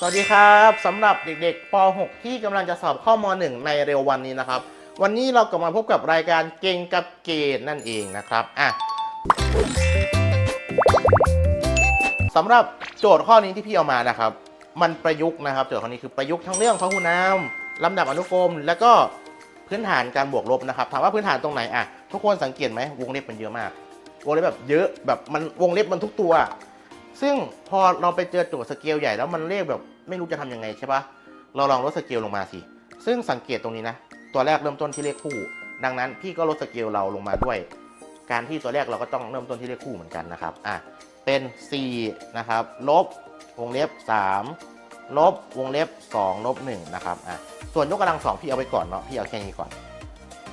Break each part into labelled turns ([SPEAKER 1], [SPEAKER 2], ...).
[SPEAKER 1] สวัสดีครับสำหรับเด็กๆป .6 ที่กำลังจะสอบเข้าม .1 ในเร็ววันนี้นะครับ วันนี้เรากลับมาพบกับรายการเก่งกับเกณฑ์นั่นเองนะครับอะสำหรับโจทย์ข้อนี้ที่พี่เอามานะครับ มันประยุกต์นะครับโจทย์ข้อนี้คือประยุกต์ทั้งเรื่องพหุนามลำดับอนุกรม แล้วก็พื้นฐานการบวกลบนะครับถามว่าพื้นฐานตรงไหนอะทุกคนสังเกตไหมวงเล็บมันเยอะมาก วงเล็บแบบเยอะแบบมันวงเล็บมันทุกตัว ซึ่งพอเราไปเจอโจทย์สเกลใหญ่แล้วมันเลขแบบไม่รู้จะทำยังไงใช่ปะเราลองลดสเกลลงมาสิ ซึ่งสังเกตตรงนี้นะ ตัวแรกเริ่มต้นที่เลขคู่ ดังนั้นพี่ก็ลดสเกลเราลงมาด้วย การที่ตัวแรกเราก็ต้องเริ่มต้นที่เลขคู่เหมือนกันนะครับ อะ เป็น 4 นะครับ ลบวงเล็บ 3 ลบวงเล็บ 2 ลบ 1 นะครับ อะ ส่วนยกกำลังสองพี่เอาไปก่อนเนาะ พี่เอาแค่นี้ก่อน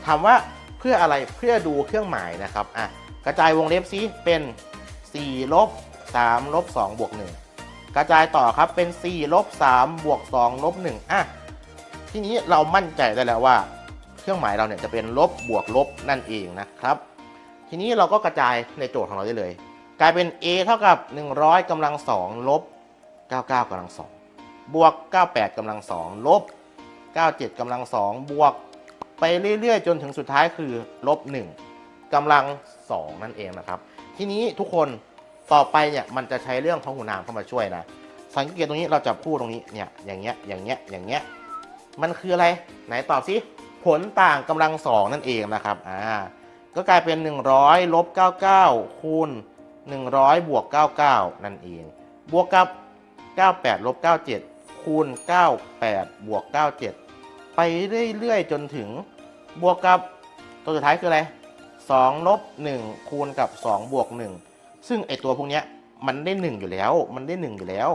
[SPEAKER 1] ถามว่าเพื่ออะไร เพื่อดูเครื่องหมายนะครับ อะ กระจายวงเล็บซิเป็น 4 ลบ 3ลบ2บวก1กระจายต่อครับเป็น4ลบ3บวก2ลบ1อะทีนี้เรามั่นใจได้แล้วว่า เครื่องหมายเราเนี่ยจะเป็นลบบวกลบนั่นเองนะครับ ทีนี้เราก็กระจายในโจทย์ของเราได้เลย กลายเป็น a เท่ากับ 100กำลัง2ลบ99กำลัง2บวก 98กำลัง2ลบ97กำลัง2บวกไปเรื่อยๆ จนถึงสุดท้ายคือลบ1กำลัง 2 นั่นเองนะครับ ทีนี้ทุกคน ต่อไปเนี่ยมันจะใช้เรื่องพหุนามเข้ามาช่วยนะ สังเกตตรงนี้เราจับคู่ตรงนี้เนี่ยอย่างเงี้ยอย่างเงี้ยอย่างเงี้ยมันคืออะไรไหนตอบสิผลต่างกำลังสองนั่นเองนะครับอ่าก็กลายเป็น 100ลบ99คูณ100บวก99 นั่นเอง บวกกับ 98ลบ97คูณ98บวก97 ไปเรื่อยๆจนถึงบวกกับตัวสุดท้ายคืออะไร2ลบ1คูณกับ 2 บวก 1 ซึ่งไอตัวพวกเนี้ยมันได้1อยู่แล้ว มันได้1อยู่แล้ว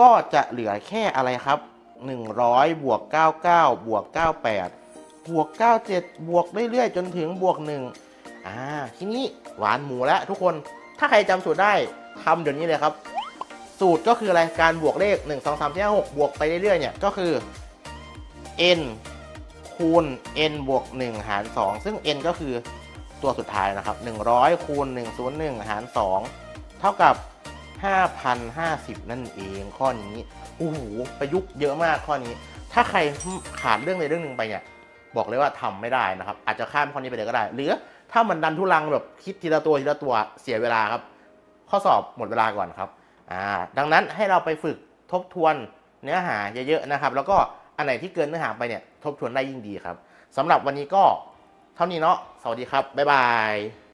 [SPEAKER 1] ก็จะเหลือแค่อะไรครับ 100 บวก 99 บวก 98 บวก 97 บวกเรื่อยๆ จนถึงบวก1อ่าทีนี้หวานหมูแล้วทุกคน ถ้าใครจำสูตรได้ทำเดี๋ยวนี้เลยครับ สูตรก็คืออะไร การบวกเลข 1 2 3 4 5 6 บวกไปเรื่อยๆ เนี่ย ก็คือ n คูณ n บวก 1 หาร 2 ซึ่ง n ก็คือ ตัวสุดท้ายนะครับ 100คูณ101 หาร 2 เท่ากับ 5,050 นั่นเองข้อนี้โอ้โหประยุกต์เยอะมากข้อนี้ ถ้าใครขาดเรื่องใดเรื่องหนึ่งไปเนี่ยบอกเลยว่าทำไม่ได้นะครับ อาจจะข้ามข้อนี้ไปเลยก็ได้ หรือถ้ามันดันทุลังแบบคิดทีละตัวทีละตัวเสียเวลาครับ ข้อสอบหมดเวลาก่อนครับอ่าดังนั้นให้เราไปฝึกทบทวนเนื้อหาเยอะๆนะครับ แล้วก็อันไหนที่เกินเนื้อหาไปเนี่ยทบทวนได้ยิ่งดีครับสำหรับวันนี้ก็ เท่านี้เนาะ สวัสดีครับ บ๊ายบาย